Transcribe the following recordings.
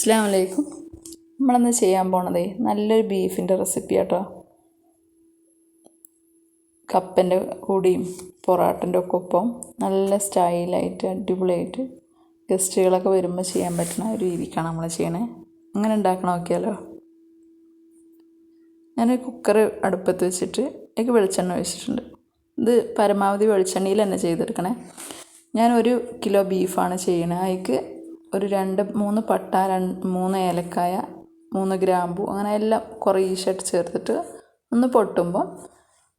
അസ്സാം വലൈക്കും നമ്മളന്ന് ചെയ്യാൻ പോണതേ നല്ലൊരു ബീഫിന്റെ റെസിപ്പി കേട്ടോ കപ്പന്റെ കൂടിയും പൊറാട്ടന്റെ ഒക്കെ ഒപ്പം നല്ല സ്റ്റൈലായിട്ട് അടിപൊളിയായിട്ട് ഗസ്റ്റുകളൊക്കെ വരുമ്പോൾ ചെയ്യാൻ പറ്റുന്ന ഒരു രീതിക്കാണ് നമ്മൾ ചെയ്യണേ. അങ്ങനെ ഉണ്ടാക്കണം നോക്കിയാലോ. ഞാൻ കുക്കർ അടുപ്പത്ത് വെച്ചിട്ട് എനിക്ക് വെളിച്ചെണ്ണ ഒഴിച്ചിട്ടുണ്ട്. ഇത് പരമാവധി വെളിച്ചെണ്ണയിൽ തന്നെ ചെയ്തെടുക്കണേ. ഞാൻ ഒരു കിലോ ബീഫാണ് ചെയ്യണത് അതിക്ക് ഒരു രണ്ട് മൂന്ന് പട്ട മൂന്ന് ഏലക്കായ മൂന്ന് ഗ്രാമ്പു അങ്ങനെ എല്ലാം കുറേശ്ശായിട്ട് ചേർത്തിട്ട് ഒന്ന് പൊട്ടുമ്പം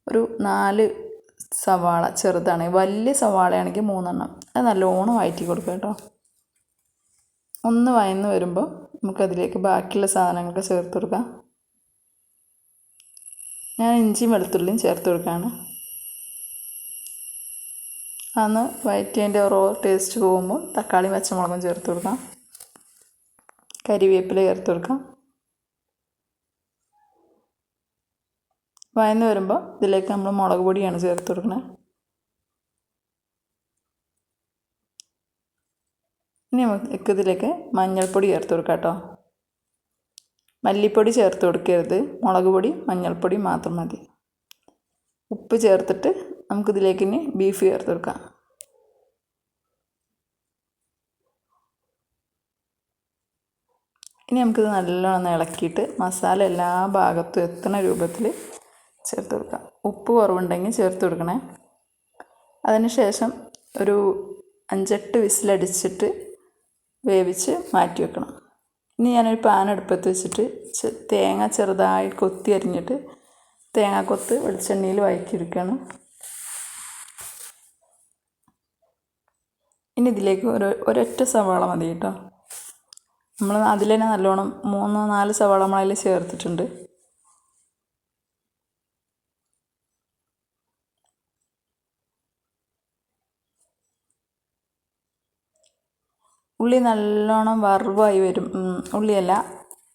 ഒരു നാല് സവാള ചെറുതാണ് വലിയ സവാളയാണെങ്കിൽ മൂന്നെണ്ണം. അത് നല്ലോണം വഴറ്റി കൊടുക്കുക കേട്ടോ. ഒന്ന് വയന്ന് വരുമ്പോൾ നമുക്കതിലേക്ക് ബാക്കിയുള്ള സാധനങ്ങളൊക്കെ ചേർത്ത് കൊടുക്കാം. ഞാൻ ഇഞ്ചിയും വെളുത്തുള്ളിയും ചേർത്ത് കൊടുക്കുകയാണ്. അന്ന് വയറ്റിയതിന്റെ റോ ടേസ്റ്റ് പോകുമ്പോൾ തക്കാളിയും പച്ചമുളകും ചേർത്ത് കൊടുക്കാം. കരിവേപ്പില ചേർത്ത് കൊടുക്കാം. വയന്ന് വരുമ്പോൾ ഇതിലേക്ക് നമ്മൾ മുളക് പൊടിയാണ് ചേർത്ത് കൊടുക്കുന്നത് ഇനി നമുക്ക് ഇതിലേക്ക് മഞ്ഞൾപ്പൊടി ചേർത്ത് കൊടുക്കാം കേട്ടോ. മല്ലിപ്പൊടി ചേർത്ത് കൊടുക്കരുത്. മുളക് പൊടി മഞ്ഞൾപ്പൊടി മാത്രം മതി. ഉപ്പ് ചേർത്തിട്ട് നമുക്കിതിലേക്ക് ഇനി ബീഫ് ചേർത്ത് കൊടുക്കാം. ഇനി നമുക്കിത് നല്ലോണം ഇളക്കിയിട്ട് മസാല എല്ലാ ഭാഗത്തും എത്തുന്ന രൂപത്തിൽ ചേർത്ത് കൊടുക്കാം. ഉപ്പ് കുറവുണ്ടെങ്കിൽ ചേർത്ത് കൊടുക്കണേ. അതിന് ശേഷം ഒരു അഞ്ചെട്ട് വിസിലടിച്ചിട്ട് വേവിച്ച് മാറ്റി വെക്കണം. ഇനി ഞാനൊരു പാൻ അടുപ്പത്ത് വെച്ചിട്ട് തേങ്ങ ചെറുതായി കൊത്തി അരിഞ്ഞിട്ട് തേങ്ങാക്കൊത്ത് വെളിച്ചെണ്ണയിൽ വഴറ്റിയെടുക്കുകയാണ്. ഇനി ഇതിലേക്ക് ഒരു ഒരൊറ്റ സവാള മതി കേട്ടോ. നമ്മൾ അതിൽ തന്നെ നല്ലോണം മൂന്ന് നാല് സവാള നമ്മളതിൽ ചേർത്തിട്ടുണ്ട്. ഉള്ളി നല്ലോണം വറവായി വരും. ഉള്ളിയല്ല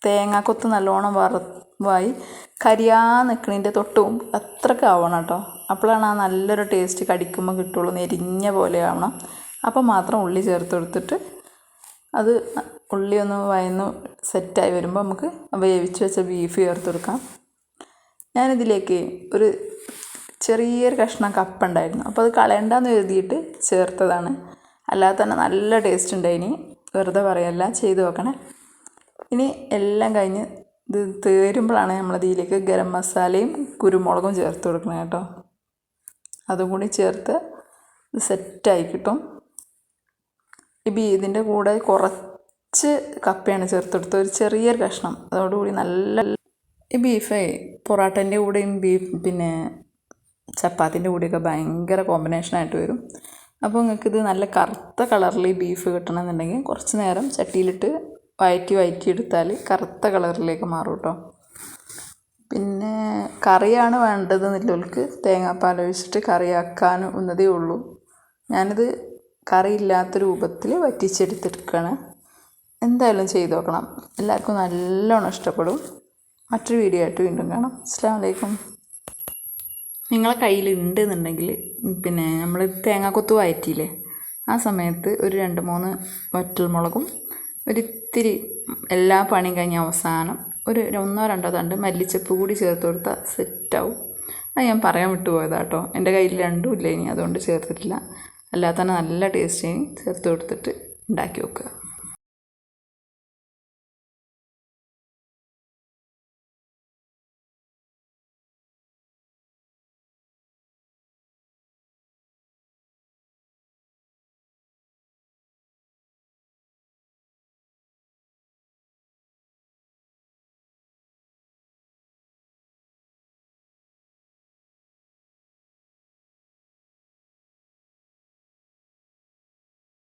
തേങ്ങാക്കൊത്ത് നല്ലോണം വറവായി കരിയാ നിൽക്കണതിന്റെ തൊട്ടും അത്രയ്ക്ക് ആവണം കേട്ടോ. അപ്പോഴാണ് ആ നല്ലൊരു ടേസ്റ്റ് കടിക്കുമ്പോൾ കിട്ടുള്ളൂ നെരിഞ്ഞ പോലെ ആവണം. അപ്പം മാത്രം ഉള്ളി ചേർത്ത് കൊടുത്തിട്ട് അത് ഉള്ളി ഒന്ന് വയന്ന് സെറ്റായി വരുമ്പോൾ നമുക്ക് വേവിച്ച് വെച്ച ബീഫ് ചേർത്ത് കൊടുക്കാം. ഞാനിതിലേക്ക് ഒരു ചെറിയൊരു കഷ്ണം കപ്പ ഉണ്ടായിരുന്നു. അപ്പോൾ അത് കളയണ്ടെന്ന് എഴുതിയിട്ട് ചേർത്തതാണ്. അല്ലാതെ തന്നെ നല്ല ടേസ്റ്റ് ഉണ്ട് ഉണ്ടായിനി വെറുതെ പറയല്ല ചെയ്ത് നോക്കണേ. ഇനി എല്ലാം കഴിഞ്ഞ് ഇത് തേരുമ്പോഴാണ് നമ്മളതിലേക്ക് ഗരം മസാലയും കുരുമുളകും ചേർത്ത് കൊടുക്കണം കേട്ടോ. അതും കൂടി ചേർത്ത് സെറ്റായി കിട്ടും. ബീ ഇതിന്റെ കൂടെ കുറച്ച് കപ്പയാണ് ചേർത്ത് ഒരു ചെറിയൊരു കഷ്ണം. അതോടുകൂടി നല്ല ഈ ബീഫേ പൊറാട്ടന്റെ കൂടെയും ബീഫ് പിന്നെ ചപ്പാത്തിന്റെ കൂടെയൊക്കെ ഭയങ്കര കോമ്പിനേഷനായിട്ട് വരും. അപ്പോൾ നിങ്ങൾക്കിത് നല്ല കറുത്ത കളറിൽ ഈ ബീഫ് കിട്ടണമെന്നുണ്ടെങ്കിൽ കുറച്ച് നേരം ചട്ടിയിലിട്ട് വയറ്റി വയറ്റി എടുത്താൽ കറുത്ത കളറിലേക്ക് മാറും കേട്ടോ പിന്നെ കറിയാണ് വേണ്ടത് എന്നുള്ളവർക്ക് തേങ്ങാപ്പാൽ ഒഴിച്ചിട്ട് കറിയാക്കാനും ഉന്നതേ ഉള്ളൂ. ഞാനിത് കറിയില്ലാത്ത രൂപത്തിൽ വറ്റിച്ചെടുത്തെടുക്കുകയാണ് എന്തായാലും ചെയ്തു നോക്കണം. എല്ലാവർക്കും നല്ലോണം ഇഷ്ടപ്പെടും. മറ്റൊരു വീഡിയോ ആയിട്ട് വീണ്ടും കാണാം. അസ്സാം വലൈക്കും നിങ്ങളെ കയ്യിലുണ്ട് എന്നുണ്ടെങ്കിൽ പിന്നെ നമ്മൾ തേങ്ങാക്കൊത്ത് വയറ്റിയില്ലേ ആ സമയത്ത് ഒരു രണ്ട് മൂന്ന് വറ്റൽമുളകും ഒരിത്തിരി എല്ലാ പണിയും കഴിഞ്ഞ അവസാനം ഒരു ഒന്നോ രണ്ടോ തണ്ട് മല്ലിച്ചപ്പ് കൂടി ചേർത്ത് കൊടുത്താൽ സെറ്റാവും അത് ഞാൻ പറയാൻ വിട്ടുപോയതാട്ടോ എന്റെ കയ്യിൽ രണ്ടും ഇല്ല ഇനി അതുകൊണ്ട് ചേർത്തിട്ടില്ല. അല്ലാതെ നല്ല ടേസ്റ്റ് ചേർത്ത് കൊടുത്തിട്ട് ഉണ്ടാക്കി വെക്കുക